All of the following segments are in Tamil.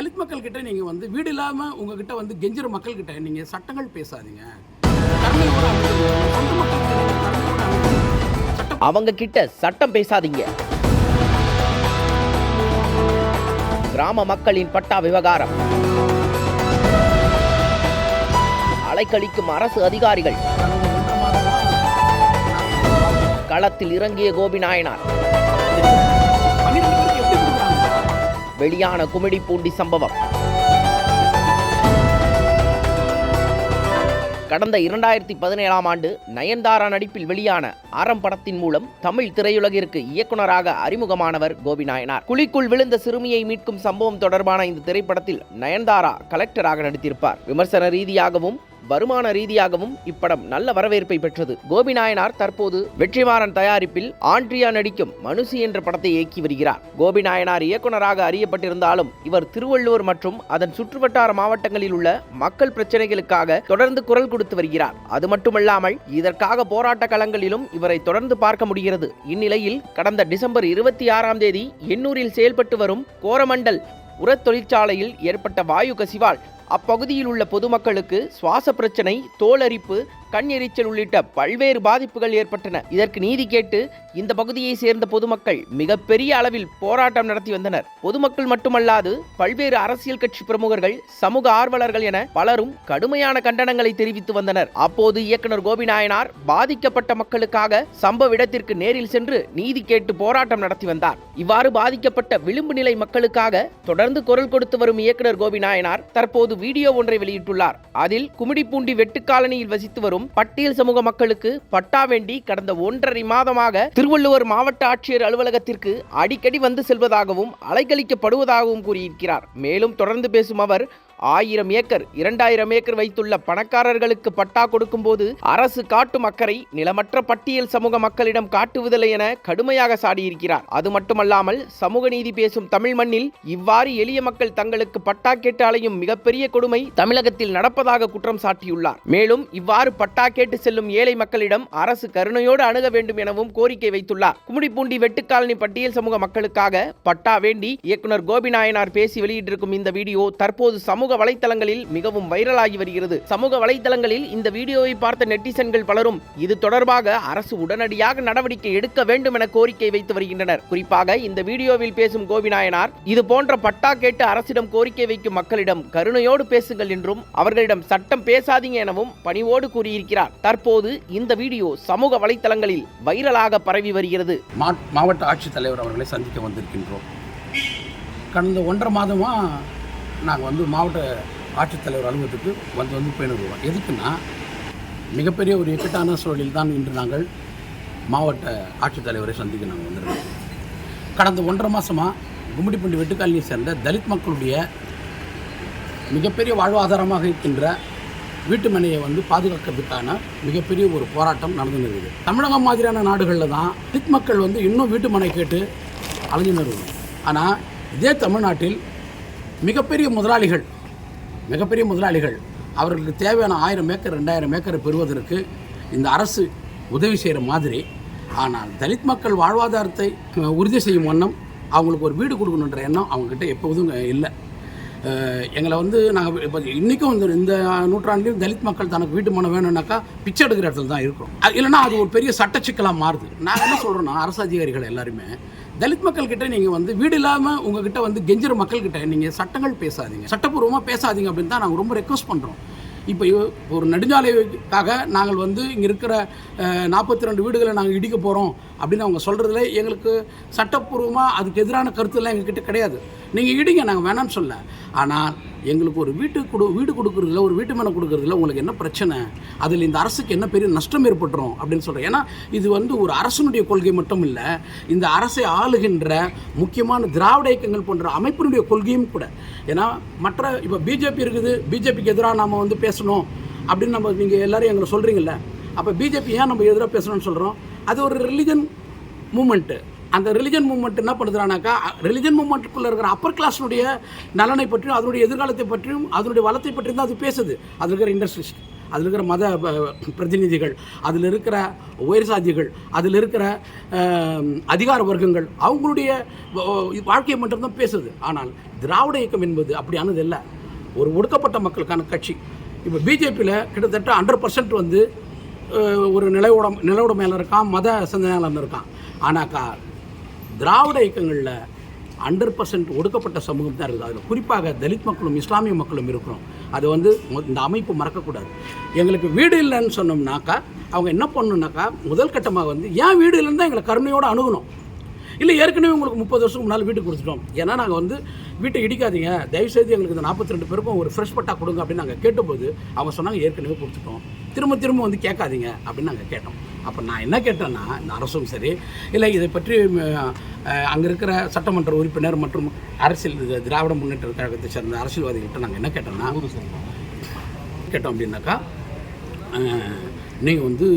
தலித் மக்கள்கிட்ட நீங்கள் வந்து வீடு இல்லாமல் உங்ககிட்ட வந்து கெஞ்சிற மக்கள் கிட்ட சட்டங்கள் பேசாதீங்க. அவங்க கிட்ட சட்டம் பேசாதீங்க. கிராம மக்களின் பட்டா விவகாரம். அலைக்கழிக்கும் அரசு அதிகாரிகள். களத்தில் இறங்கிய கோபி நாயனார் வெளியான குமிடி பூண்டி சம்பவம். கடந்த இரண்டாயிரத்தி பதினேழாம் ஆண்டு நயன்தாரா நடிப்பில் வெளியான அறம் படத்தின் மூலம் தமிழ் திரையுலகிற்கு இயக்குனராக அறிமுகமானவர் கோபி நாயனார் குழிக்குள் விழுந்த சிறுமியை மீட்கும் சம்பவம் தொடர்பான இந்த திரைப்படத்தில் நயன்தாரா கலெக்டராக நடித்திருப்பார். விமர்சன ரீதியாகவும் வருமான ரீதியாகவும் இப்படம் நல்ல வரவேற்பை பெற்றது. கோபி நாயனார் தற்போது வெற்றிமாறன் தயாரிப்பில் ஆண்ட்ரியா நடிக்கும் மனுஷி என்ற படத்தை இயக்கி வருகிறார். கோபி நாயனார் இயக்குனராக அறியப்பட்டிருந்தாலும் இவர் திருவள்ளூர் மற்றும் அதன் சுற்றுவட்டார மாவட்டங்களில் உள்ள மக்கள் பிரச்சனைகளுக்காக தொடர்ந்து குரல் கொடுத்து வருகிறார். அது மட்டுமல்லாமல் இதற்காக போராட்ட களங்களிலும் இவரை தொடர்ந்து பார்க்க முடிகிறது. இந்நிலையில் கடந்த டிசம்பர் இருபத்தி ஆறாம் தேதி எண்ணூரில் செயல்பட்டு வரும் கோரமண்டல் உரத் தொழிற்சாலையில் ஏற்பட்ட வாயு கசிவால் அப்பகுதியில் உள்ள பொதுமக்களுக்கு சுவாச பிரச்சனை தோலரிப்பு கண் எரிச்சல் உள்ளிட்ட பல்வேறு பாதிப்புகள் ஏற்பட்டன. இதற்கு நீதி கேட்டு இந்த பகுதியை சேர்ந்த பொதுமக்கள் மிகப்பெரிய அளவில் போராட்டம் நடத்தி வந்தனர். பொதுமக்கள் மட்டுமல்லாது பல்வேறு அரசியல் கட்சி பிரமுகர்கள் சமூக ஆர்வலர்கள் என பலரும் கடுமையான கண்டனங்களை தெரிவித்து வந்தனர். அப்போது இயக்குனர் கோபிநாயனார் பாதிக்கப்பட்ட மக்களுக்காக சம்பவ இடத்திற்கு நேரில் சென்று நீதி கேட்டு போராட்டம் நடத்தி வந்தார். இவ்வாறு பாதிக்கப்பட்ட விளிம்பு நிலை மக்களுக்காக தொடர்ந்து குரல் கொடுத்து வரும் இயக்குனர் கோபிநாயனார் தற்போது வீடியோ ஒன்றை வெளியிட்டுள்ளார். அதில் குமிடிப்பூண்டி வெட்டுக்காலனியில் வசித்து வரும் பட்டியல் சமூக மக்களுக்கு பட்டா வேண்டி கடந்த ஒன்றரை மாதமாக திருவள்ளுவர் மாவட்ட ஆட்சியர் அலுவலகத்திற்கு அடிக்கடி வந்து செல்வதாகவும் அலைக்கழிக்கப்படுவதாகவும் கூறியிருக்கிறார். மேலும் தொடர்ந்து பேசும் அவர் ஆயிரம் ஏக்கர் இரண்டாயிரம் ஏக்கர் வைத்துள்ள பணக்காரர்களுக்கு பட்டா கொடுக்கும்போது அரசு காட்டும் அக்கறை நிலமற்ற பட்டியல் சமூக மக்களிடம் காட்டுவதில்லை என கடுமையாக சாடியிருக்கிறார். அது மட்டுமல்லாமல் சமூக நீதி பேசும் தமிழ் மண்ணில் இவ்வாறு எளிய மக்கள் தங்களுக்கு பட்டா கேட்டு அலையும் மிகப்பெரிய கொடுமை தமிழகத்தில் நடப்பதாக குற்றம் சாட்டியுள்ளார். மேலும் இவ்வாறு பட்டா கேட்டு செல்லும் ஏழை மக்களிடம் அரசு கருணையோடு அணுக வேண்டும் எனவும் கோரிக்கை வைத்துள்ளார். கும்மிடிப்பூண்டி வெட்டுக்காலனி பட்டியல் சமூக மக்களுக்காக பட்டா வேண்டி இயக்குனர் கோபிநாயனார் பேசி வெளியிட்டிருக்கும் இந்த வீடியோ தற்போது சமூக சமூக வலைதளங்களில் மிகவும் வைரலாகி வருகிறது. சமூக வலைதளங்களில் இந்த வீடியோவை பார்த்த நெட்டிசன்கள் பலரும் இது தொடர்பாக அரசு உடனடியாக நடவடிக்கை எடுக்க வேண்டும் என கோரிக்கை வைத்து வருகின்றனர். குறிப்பாக இந்த வீடியோவில் பேசும் கோபிநாயனார் இது போன்ற பட்டா கேட்டு அரசிடம் கோரிக்கை வைக்கும் மக்களிடம் கருணையோடு பேசுங்கள் என்றும் அவர்களிடம் சட்டம் பேசாதீங்க எனவும் பணிவோடு கூறியிருக்கிறார். தற்போது இந்த வீடியோ சமூக வலைதளங்களில் வைரலாக பரவி வருகிறது. மாவட்ட ஆட்சித்தலைவர் அவர்களை சந்திக்க வந்திருக்கின்றோம். கடந்த ஒன்றரை மாதமாக நாங்கள் வந்து மாவட்ட ஆட்சித்தலைவர் அலுவலகத்துக்கு வந்து வந்து பயணிடுவோம் வருவோம் எதுக்குன்னா மிகப்பெரிய ஒரு இக்கட்டான சூழலில் தான் இன்று நாங்கள் மாவட்ட ஆட்சித்தலைவரை சந்திக்க நாங்கள் வந்திருக்கோம். கடந்த ஒன்றரை மாதமாக கும்மிடிப்பூண்டி வெட்டுக்காலியை சேர்ந்த தலித் மக்களுடைய மிகப்பெரிய வாழ்வாதாரமாக இருக்கின்ற வீட்டு மனையை வந்து பாதுகாக்கிறதுக்கான மிகப்பெரிய ஒரு போராட்டம் நடந்து இருக்குது தமிழகம் மாதிரியான நாடுகளில் தான் தலித் மக்கள் வந்து இன்னும் வீட்டு மனை கேட்டு அலைஞ்சுன்னு நிறுவனம் ஆனால் இதே தமிழ்நாட்டில் மிகப்பெரிய முதலாளிகள் மிகப்பெரிய முதலாளிகள். அவர்களுக்கு தேவையான ஆயிரம் ஏக்கர் ரெண்டாயிரம் ஏக்கரை பெறுவதற்கு இந்த அரசு உதவி செய்கிற மாதிரி. ஆனால் தலித் மக்கள் வாழ்வாதாரத்தை உறுதி செய்யும் வண்ணம் அவங்களுக்கு ஒரு வீடு கொடுக்கணுன்ற எண்ணம் அவங்கக்கிட்ட எப்போதும் இல்லை. எங்களை வந்து நாங்கள் இப்போ இன்றைக்கும் இந்த இந்த நூற்றாண்டிலும் தலித் மக்கள் தனக்கு வீட்டு மனம் வேணும்னாக்கா பிச்சை எடுக்கிற இடத்துல தான் இருக்கும் அது இல்லைன்னா அது ஒரு பெரிய சட்ட சிக்கலாக மாறுது. நாங்கள் என்ன சொல்கிறோன்னா அரசு அதிகாரிகள் எல்லாருமே தலித் மக்கள் கிட்ட நீங்கள் வந்து வீடு இல்லாமல் உங்ககிட்ட வந்து கெஞ்சிற மக்கள் கிட்ட நீங்கள் சட்டங்கள் பேசாதீங்க. சட்டப்பூர்வமாக பேசாதீங்க அப்படின்னு தான் நாங்கள் ரொம்ப ரெக்வஸ்ட் பண்ணுறோம் இப்போ ஒரு நெடுஞ்சாலைக்காக நாங்கள் வந்து இங்கே இருக்கிற நாற்பத்தி ரெண்டு வீடுகளை நாங்கள் இடிக்க போகிறோம் அப்படின்னு அவங்க சொல்கிறதுல எங்களுக்கு சட்டப்பூர்வமாக அதுக்கு எதிரான கருத்துலாம் எங்ககிட்ட கிடையாது. நீங்கள் இடிங்க நாங்கள் வேணாம்னு சொல்ல. ஆனால் எங்களுக்கு ஒரு வீட்டு கொடு வீடு கொடுக்குறதுல ஒரு வீட்டு மனை கொடுக்குறதுல உங்களுக்கு என்ன பிரச்சனை? அதில் இந்த அரசுக்கு என்ன பெரிய நஷ்டம் ஏற்பட்டுரும் அப்படின்னு சொல்கிறேன் ஏன்னா இது வந்து ஒரு அரசனுடைய கொள்கை மட்டும் இல்லை இந்த அரசை ஆளுகின்ற முக்கியமான திராவிட இயக்கங்கள் போன்ற அமைப்பினுடைய கொள்கையும் கூட. ஏன்னா மற்ற இப்போ பிஜேபி இருக்குது பிஜேபிக்கு எதிராக நாம் வந்து பேசணும் அப்படின்னு நம்ம நீங்கள் எல்லோரும் எங்களை சொல்கிறீங்கல்ல அப்போ பிஜேபி ஏன் நம்ம எதிராக பேசணும்னு சொல்கிறோம் அது ஒரு ரிலிஜன் மூமெண்ட்டு அந்த ரிலிஜன் மூமெண்ட் என்ன பண்ணுறானாக்கா ரிலிஜன் மூமெண்ட்டுக்குள்ளே இருக்கிற அப்பர் கிளாஸினுடைய நலனை பற்றியும் அதனுடைய எதிர்காலத்தை பற்றியும் அதனுடைய வளத்தை பற்றியும் தான் அது பேசுது. அதில் இருக்கிற இண்டஸ்ட்ரிஸ்ட் அதில் இருக்கிற மத பிரதிநிதிகள் அதில் இருக்கிற உயர் சாதிகள் அதில் இருக்கிற அதிகார வர்க்கங்கள் அவங்களுடைய வாழ்க்கையை மட்டும்தான் பேசுது. ஆனால் திராவிட இயக்கம் என்பது அப்படியானது இல்லை ஒரு ஒடுக்கப்பட்ட மக்களுக்கான கட்சி. இப்போ பிஜேபியில் கிட்டத்தட்ட ஹண்ட்ரட் பர்சன்ட் வந்து ஒரு நிலவுடம் நிலவுட இருக்கான் மத சிந்தனையாளர் இருக்கான். ஆனாக்கா திராவிட இயக்கங்களில் ஹண்ட்ரட் பர்சன்ட் ஒடுக்கப்பட்ட சமூகம் தான் இருக்குது அதில் குறிப்பாக தலித் மக்களும் இஸ்லாமிய மக்களும் இருக்கிறோம். அது வந்து இந்த அமைப்பு மறக்கக்கூடாது. எங்களுக்கு வீடு இல்லைன்னு சொன்னோம்னாக்கா அவங்க என்ன பண்ணணுன்னாக்கா முதல் கட்டமாக வந்து ஏன் வீடு இல்லைன்னு தான் எங்களை கருணையோடு அணுகணும்? இல்லை ஏற்கனவே உங்களுக்கு முப்பது வருஷத்துக்கு முன்னால் வீட்டு கொடுத்துட்டோம். ஏன்னா நாங்கள் வந்து வீட்டை இடிக்காதீங்க. தயவுசெய்து எங்களுக்கு இந்த நாற்பத்தி ரெண்டு பேருக்கும் ஒரு ஃப்ரெஷ் பட்டா கொடுங்க அப்படின்னு நாங்கள் கேட்டபோது அவங்க சொன்னாங்க ஏற்கனவே கொடுத்துட்டோம். திரும்ப திரும்ப வந்து கேட்காதீங்க அப்படின்னு நாங்கள் கேட்டோம். அப்போ நான் என்ன கேட்டேன்னா இந்த அரசும் சரி இல்லை இதை பற்றி அங்கே இருக்கிற சட்டமன்ற உறுப்பினர் மற்றும் அரசியல் இது திராவிட முன்னேற்ற கழகத்தை சேர்ந்த அரசியல்வாதிகிட்ட நாங்கள் என்ன கேட்டோம்னா கேட்டோம் அப்படின்னாக்கா நீங்கள் வந்து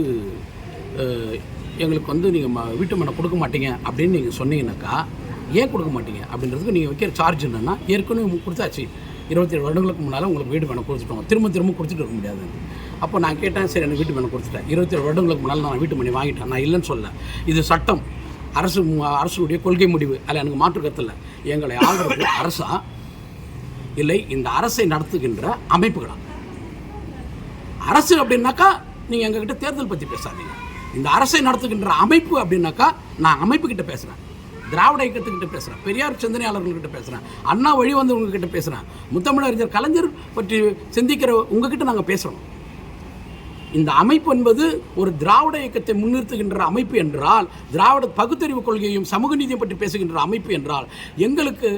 எங்களுக்கு வந்து நீங்கள் வீட்டு மனை கொடுக்க மாட்டீங்க அப்படின்னு நீங்கள் சொன்னீங்கன்னாக்கா ஏன் கொடுக்க மாட்டீங்க அப்படின்றதுக்கு நீங்கள் வைக்கிற சார்ஜ் என்னென்னா ஏற்கனவே உங்களுக்கு இருபத்தி இருபத்தேழு வருடங்களுக்கு முன்னால் உங்களுக்கு வீட்டு மனை கொடுத்துட்டோம். திரும்ப திரும்ப கொடுத்துட்டு இருக்க முடியாது. அப்போ நான் கேட்டேன் சரி எனக்கு வீட்டு மனை கொடுத்துட்டேன். இருபத்தேழு வருடங்களுக்கு முன்னால் நான் வீட்டு மணி வாங்கிட்டேன். நான் இல்லைன்னு சொல்ல இது சட்டம். அரசு அரசுடைய கொள்கை முடிவு. அதில் எனக்கு மாற்று கருத்து எங்களை ஆள்றது அரசா? இல்லை இந்த அரசை நடத்துகின்ற அமைப்புகளா? அரசு அப்படின்னாக்கா நீங்கள் எங்ககிட்ட தேர்தல் பற்றி பேசாதீங்க. இந்த அரசை நடத்துகின்ற அமைப்பு அப்படின்னாக்கா நான் அமைப்பு கிட்ட பேசுகிறேன் திராவிட இயக்கத்துக்கிட்ட பேசுகிறேன் பெரியார் சிந்தனையாளர்கள்கிட்ட பேசுகிறேன் அண்ணா வழி வந்தவங்க கிட்ட பேசுகிறேன் முத்தமிழறிஞர் கலைஞர் பற்றி சிந்திக்கிற உங்ககிட்ட நாங்கள் பேசுகிறோம் இந்த அமைப்பு என்பது ஒரு திராவிட இயக்கத்தை முன்னிறுத்துகின்ற அமைப்பு என்றால் திராவிட பகுத்தறிவு கொள்கையும் சமூக நீதியை பற்றி பேசுகின்ற அமைப்பு என்றால் எங்களுக்கு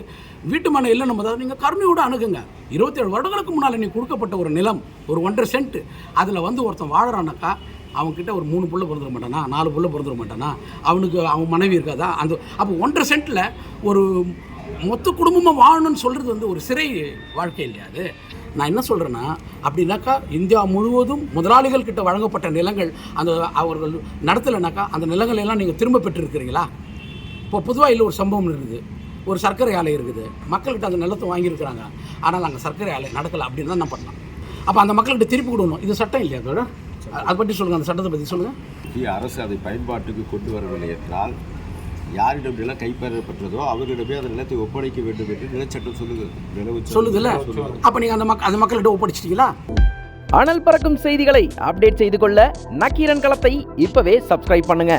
வீட்டு மனை இல்லை நம்ம அதாவது நீங்கள் கருணையோடு அணுகுங்க. இருபத்தேழு வருடங்களுக்கு முன்னால் நீ கொடுக்கப்பட்ட ஒரு நிலம் ஒரு ஒன்றரை சென்ட் அதில் வந்து ஒருத்தன் வாழறானாக்கா அவன்கிட்ட ஒரு மூணு புள்ள பிறந்துட மாட்டானா நாலு புள்ள பிறந்துட மாட்டானா? அவனுக்கு அவன் மனைவி இருக்காதா? அந்த அப்போ ஒன்றரை சென்ட்டில் ஒரு மொத்த குடும்பமாக வாழணும்னு சொல்கிறது வந்து ஒரு சிறை வாழ்க்கை இல்லையா அது? நான் என்ன சொல்கிறேன்னா அப்படின்னாக்கா இந்தியா முழுவதும் முதலாளிகள் கிட்ட வழங்கப்பட்ட நிலங்கள் அந்த அவர்கள் நடத்தலைனாக்கா அந்த நிலங்களை எல்லாம் நீங்கள் திரும்ப பெற்றிருக்கிறீங்களா? இப்போ புதுவாயில் ஒரு சம்பவம் இருக்குது. ஒரு சர்க்கரை ஆலை இருக்குது. மக்கள்கிட்ட அந்த நிலத்தை வாங்கியிருக்கிறாங்க. ஆனால் அங்கே சர்க்கரை ஆலை நடக்கலை அப்படின்னு தான் என்ன பண்ணலாம் அப்போ அந்த மக்கள்கிட்ட திருப்பி கொடுக்கணும். இது சட்டம் இல்லையா அதோட அதை பற்றி சொல்லுங்கள் அந்த சட்டத்தை பற்றி சொல்லுங்கள் இந்திய அரசு அதை பயன்பாட்டுக்கு கொண்டு வரவில்லை என்றால் யாரிடம் நிலம் கைப்பற்றப்பட்டதோ அவர்களிடமே அந்த நிலத்தை ஒப்படைக்க வேண்டும் என்று நிலச்சட்டம் சொல்லுது நிலவு சொல்லுதுல்ல? அப்போ நீங்கள் அந்த மக் அந்த மக்கள்கிட்ட ஒப்படைச்சிட்டீங்களா? அனல் பறக்கும் செய்திகளை அப்டேட் செய்து கொள்ள நக்கீரன் களத்தை இப்பவே சப்ஸ்கிரைப் பண்ணுங்க.